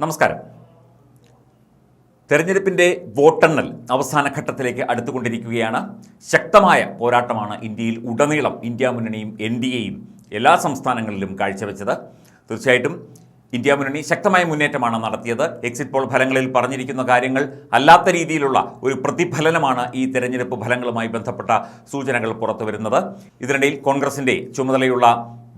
നമസ്കാരം. തെരഞ്ഞെടുപ്പിന്റെ വോട്ടെണ്ണൽ അവസാന ഘട്ടത്തിലേക്ക് അടുത്തുകൊണ്ടിരിക്കുകയാണ്. ശക്തമായ പോരാട്ടമാണ് ഇന്ത്യയിൽ ഉടനീളം ഇന്ത്യ മുന്നണിയും എൻ ഡി എയും എല്ലാ സംസ്ഥാനങ്ങളിലും കാഴ്ചവെച്ചത്. തീർച്ചയായിട്ടും ഇന്ത്യ മുന്നണി ശക്തമായ മുന്നേറ്റമാണ് നടത്തിയത്. എക്സിറ്റ് പോൾ ഫലങ്ങളിൽ പറഞ്ഞിരിക്കുന്ന കാര്യങ്ങൾ അല്ലാത്ത രീതിയിലുള്ള ഒരു പ്രതിഫലനമാണ് ഈ തെരഞ്ഞെടുപ്പ് ഫലങ്ങളുമായി ബന്ധപ്പെട്ട സൂചനകൾ പുറത്തുവരുന്നത്. ഇതിനിടയിൽ കോൺഗ്രസിന്റെ ചുമതലയുള്ള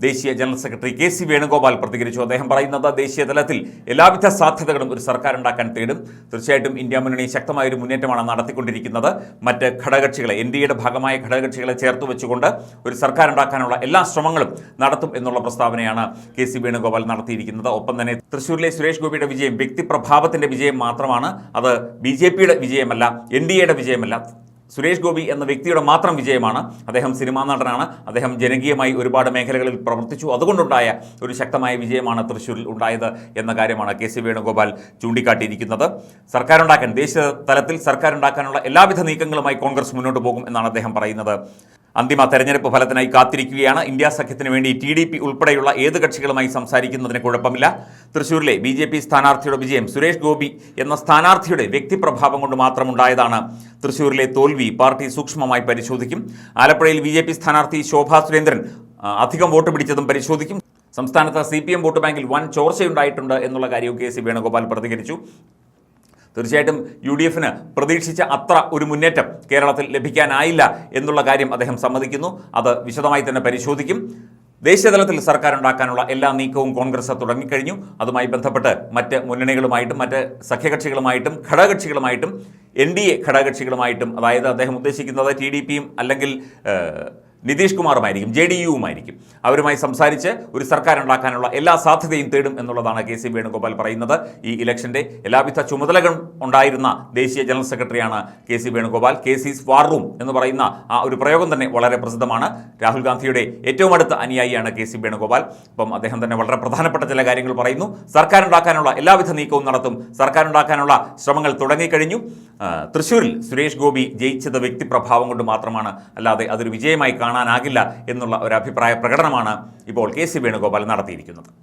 ദേശീയ general secretary K C Venugopal പ്രതികരിച്ചു. അദ്ദേഹം പറയുന്നത് ദേശീയ തലത്തിൽ എല്ലാവിധ സാധ്യതകളും ഒരു സർക്കാർ ഉണ്ടാക്കാൻ തേടും. തീർച്ചയായിട്ടും ഇന്ത്യ മുന്നണി ശക്തമായ ഒരു മുന്നേറ്റമാണ് നടത്തിക്കൊണ്ടിരിക്കുന്നത്. മറ്റ് ഘടകക്ഷികളെ എൻ ഡി എയുടെ ഭാഗമായ ഘടകകക്ഷികളെ ചേർത്ത് വെച്ചുകൊണ്ട് ഒരു സർക്കാർ ഉണ്ടാക്കാനുള്ള എല്ലാ ശ്രമങ്ങളും നടത്തും എന്നുള്ള പ്രസ്താവനയാണ് കെ സി വേണുഗോപാൽ നടത്തിയിരിക്കുന്നത്. ഒപ്പം തന്നെ തൃശ്ശൂരിലെ സുരേഷ് ഗോപിയുടെ വിജയം വ്യക്തിപ്രഭാവത്തിന്റെ വിജയം മാത്രമാണ്. അത് ബി ജെ പിയുടെ വിജയമല്ല എൻ ഡി എയുടെ വിജയമല്ല. സുരേഷ് ഗോപി എന്ന വ്യക്തിയുടെ മാത്രം വിജയമാണ്. അദ്ദേഹം സിനിമാ നടനാണ്. അദ്ദേഹം ജനകീയമായി ഒരുപാട് മേഖലകളിൽ പ്രവർത്തിച്ചു. അതുകൊണ്ടുണ്ടായ ഒരു ശക്തമായ വിജയമാണ് തൃശ്ശൂരിൽ ഉണ്ടായത് എന്ന കാര്യമാണ് കെ സി വേണുഗോപാൽ ചൂണ്ടിക്കാട്ടിയിരിക്കുന്നത്. സർക്കാരുണ്ടാക്കാൻ ദേശീയ തലത്തിൽ സർക്കാരുണ്ടാക്കാനുള്ള എല്ലാവിധ നീക്കങ്ങളുമായി കോൺഗ്രസ് മുന്നോട്ട് പോകും എന്നാണ് അദ്ദേഹം പറയുന്നത്. അന്തിമ തെരഞ്ഞെടുപ്പ് ഫലത്തിനായി കാത്തിരിക്കുകയാണ്. ഇന്ത്യ സഖ്യത്തിന് വേണ്ടി ടി ഡി പി ഉൾപ്പെടെയുള്ള ഏത് കക്ഷികളുമായി സംസാരിക്കുന്നതിന് കുഴപ്പമില്ല. തൃശൂരിലെ ബി ജെ പി സ്ഥാനാർത്ഥിയുടെ വിജയം സുരേഷ് ഗോപി എന്ന സ്ഥാനാർത്ഥിയുടെ വ്യക്തിപ്രഭാവം കൊണ്ട് മാത്രമുണ്ടായതാണ്. തൃശൂരിലെ തോൽവി പാർട്ടി സൂക്ഷ്മമായി പരിശോധിക്കും. ആലപ്പുഴയിൽ ബി ജെ പി സ്ഥാനാർത്ഥി ശോഭാ സുരേന്ദ്രൻ അധികം വോട്ട് പിടിച്ചതും പരിശോധിക്കും. സംസ്ഥാനത്ത് സി പി എം വോട്ട് ബാങ്കിൽ വൻ ചോർച്ചയുണ്ടായിട്ടുണ്ട് എന്നുള്ള കാര്യവും കെ സി വേണുഗോപാൽ പ്രതികരിച്ചു. തീർച്ചയായിട്ടും യു ഡി എഫിന് പ്രതീക്ഷിച്ച അത്ര ഒരു മുന്നേറ്റം കേരളത്തിൽ ലഭിക്കാനായില്ല എന്നുള്ള കാര്യം അദ്ദേഹം സമ്മതിക്കുന്നു. അത് വിശദമായി തന്നെ പരിശോധിക്കും. ദേശീയതലത്തിൽ സർക്കാർ ഉണ്ടാക്കാനുള്ള എല്ലാ നീക്കവും കോൺഗ്രസ് തുടങ്ങിക്കഴിഞ്ഞു. അതുമായി ബന്ധപ്പെട്ട് മറ്റ് മുന്നണികളുമായിട്ടും മറ്റ് സഖ്യകക്ഷികളുമായിട്ടും ഘടകകക്ഷികളുമായിട്ടും എൻ ഡി എ ഘടകകക്ഷികളുമായിട്ടും അതായത് അദ്ദേഹം ഉദ്ദേശിക്കുന്നത് ടി ഡി പിയും അല്ലെങ്കിൽ നിതീഷ് കുമാറുമായിരിക്കും ജെ ഡി യുവുമായിരിക്കും അവരുമായി സംസാരിച്ച് ഒരു സർക്കാർ ഉണ്ടാക്കാനുള്ള എല്ലാ സാധ്യതയും തേടും എന്നുള്ളതാണ് കെ സി വേണുഗോപാൽ പറയുന്നത്. ഈ ഇലക്ഷന്റെ എല്ലാവിധ ചുമതലകൾ ഉണ്ടായിരുന്ന ദേശീയ ജനറൽ സെക്രട്ടറിയാണ് K C Venugopal. K C war room എന്ന് പറയുന്ന ആ ഒരു പ്രയോഗം തന്നെ വളരെ പ്രസിദ്ധമാണ്. രാഹുൽ ഗാന്ധിയുടെ ഏറ്റവും അടുത്ത അനുയായിയാണ് കെ സി വേണുഗോപാൽ. അപ്പം അദ്ദേഹം തന്നെ വളരെ പ്രധാനപ്പെട്ട ചില കാര്യങ്ങൾ പറയുന്നു. സർക്കാർ ഉണ്ടാക്കാനുള്ള എല്ലാവിധ നീക്കവും നടത്തും. സർക്കാർ ഉണ്ടാക്കാനുള്ള ശ്രമങ്ങൾ തുടങ്ങിക്കഴിഞ്ഞു. തൃശ്ശൂരിൽ സുരേഷ് ഗോപി ജയിച്ചത് വ്യക്തിപ്രഭാവം കൊണ്ട് മാത്രമാണ്. അല്ലാതെ അതൊരു വിജയമായി കാണാനാകില്ല എന്നുള്ള ഒരു അഭിപ്രായ പ്രകടനമാണ് ഇപ്പോൾ കെ സി വേണുഗോപാൽ നടത്തിയിരിക്കുന്നത്.